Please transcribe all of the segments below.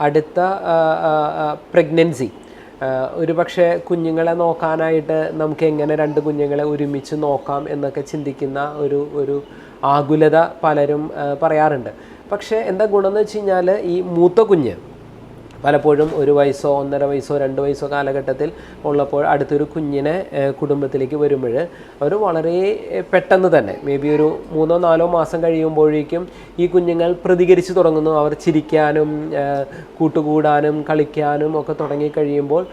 അടുത്ത പ്രഗ്നൻസി ഒരു പക്ഷേ കുഞ്ഞുങ്ങളെ നോക്കാനായിട്ട് നമുക്ക് എങ്ങനെ രണ്ട് കുഞ്ഞുങ്ങളെ ഒരുമിച്ച് നോക്കാം എന്നൊക്കെ ചിന്തിക്കുന്ന ഒരു ഒരു ആകുലത പലരും പറയാറുണ്ട്. പക്ഷേ എന്താ ഗുണമെന്ന് വെച്ച് കഴിഞ്ഞാൽ ഈ മൂത്ത കുഞ്ഞ് പലപ്പോഴും ഒരു വയസ്സോ ഒന്നര വയസ്സോ രണ്ട് വയസ്സോ കാലഘട്ടത്തിൽ ഉള്ളപ്പോൾ അടുത്തൊരു കുഞ്ഞിനെ കുടുംബത്തിലേക്ക് വരുമ്പോൾ അവർ വളരെ പെട്ടെന്ന് തന്നെ മേ ബി ഒരു മൂന്നോ നാലോ മാസം കഴിയുമ്പോഴേക്കും ഈ കുഞ്ഞുങ്ങൾ പ്രതികരിച്ചു തുടങ്ങുന്നു. അവർ ചിരിക്കാനും കൂട്ടുകൂടാനും കളിക്കാനും ഒക്കെ തുടങ്ങി കഴിയുമ്പോൾ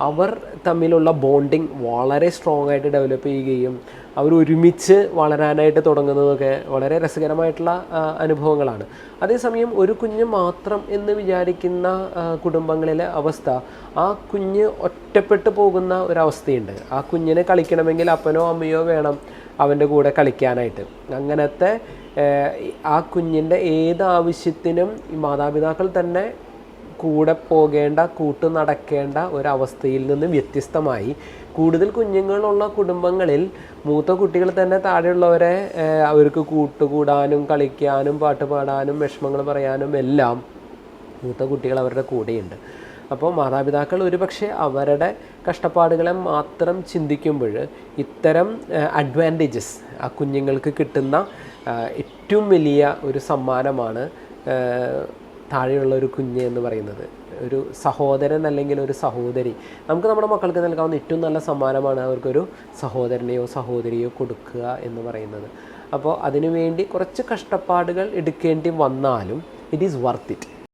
അവർ തമ്മിലുള്ള ബോണ്ടിങ് വളരെ സ്ട്രോങ് ആയിട്ട് ഡെവലപ്പ് ചെയ്യുകയും അവർ ഒരുമിച്ച് വളരാനായിട്ട് തുടങ്ങുന്നതൊക്കെ വളരെ രസകരമായിട്ടുള്ള അനുഭവങ്ങളാണ്. അതേസമയം ഒരു കുഞ്ഞ് മാത്രം എന്ന് വിചാരിക്കുന്ന കുടുംബങ്ങളിലെ അവസ്ഥ ആ കുഞ്ഞ് ഒറ്റപ്പെട്ടു പോകുന്ന ഒരവസ്ഥയുണ്ട്. ആ കുഞ്ഞിനെ കളിക്കണമെങ്കിൽ അപ്പനോ അമ്മയോ വേണം അവന്റെ കൂടെ കളിക്കാനായിട്ട്. അങ്ങനത്തെ ആ കുഞ്ഞിന്റെ ഏത് ആവശ്യത്തിനും മാതാപിതാക്കൾ തന്നെ കൂടെ പോകേണ്ട കൂട്ടു നടക്കേണ്ട ഒരവസ്ഥയിൽ നിന്ന് വ്യത്യസ്തമായി. കൂടുതൽ കുഞ്ഞുങ്ങളുള്ള കുടുംബങ്ങളിൽ മൂത്ത കുട്ടികൾ തന്നെ താഴെയുള്ളവരെ അവർക്ക് കൂട്ടുകൂടാനും കളിക്കാനും പാട്ട് പാടാനും വിഷമങ്ങൾ പറയാനും എല്ലാം മൂത്ത കുട്ടികൾ അവരുടെ കൂടെയുണ്ട്. അപ്പോൾ മാതാപിതാക്കൾ ഒരുപക്ഷെ അവരുടെ കഷ്ടപ്പാടുകളെ മാത്രം ചിന്തിക്കുമ്പോൾ ഇത്തരം അഡ്വാന്റേജസ് ആ കുഞ്ഞുങ്ങൾക്ക് കിട്ടുന്ന ഏറ്റവും വലിയ ഒരു സമ്മാനമാണ് താഴെയുള്ള ഒരു കുഞ്ഞ് എന്ന് പറയുന്നത്. ഒരു സഹോദരൻ അല്ലെങ്കിൽ ഒരു സഹോദരി. നമുക്ക് നമ്മുടെ മക്കൾക്ക് നൽകാവുന്ന ഏറ്റവും നല്ല സമ്മാനമാണ് അവർക്കൊരു സഹോദരനെയോ സഹോദരിയോ കൊടുക്കുക എന്ന് പറയുന്നത്. അപ്പോൾ അതിനുവേണ്ടി കുറച്ച് കഷ്ടപ്പാടുകൾ എടുക്കേണ്ടി വന്നാലും ഇറ്റ് ഈസ് വർത്ത് ഇറ്റ്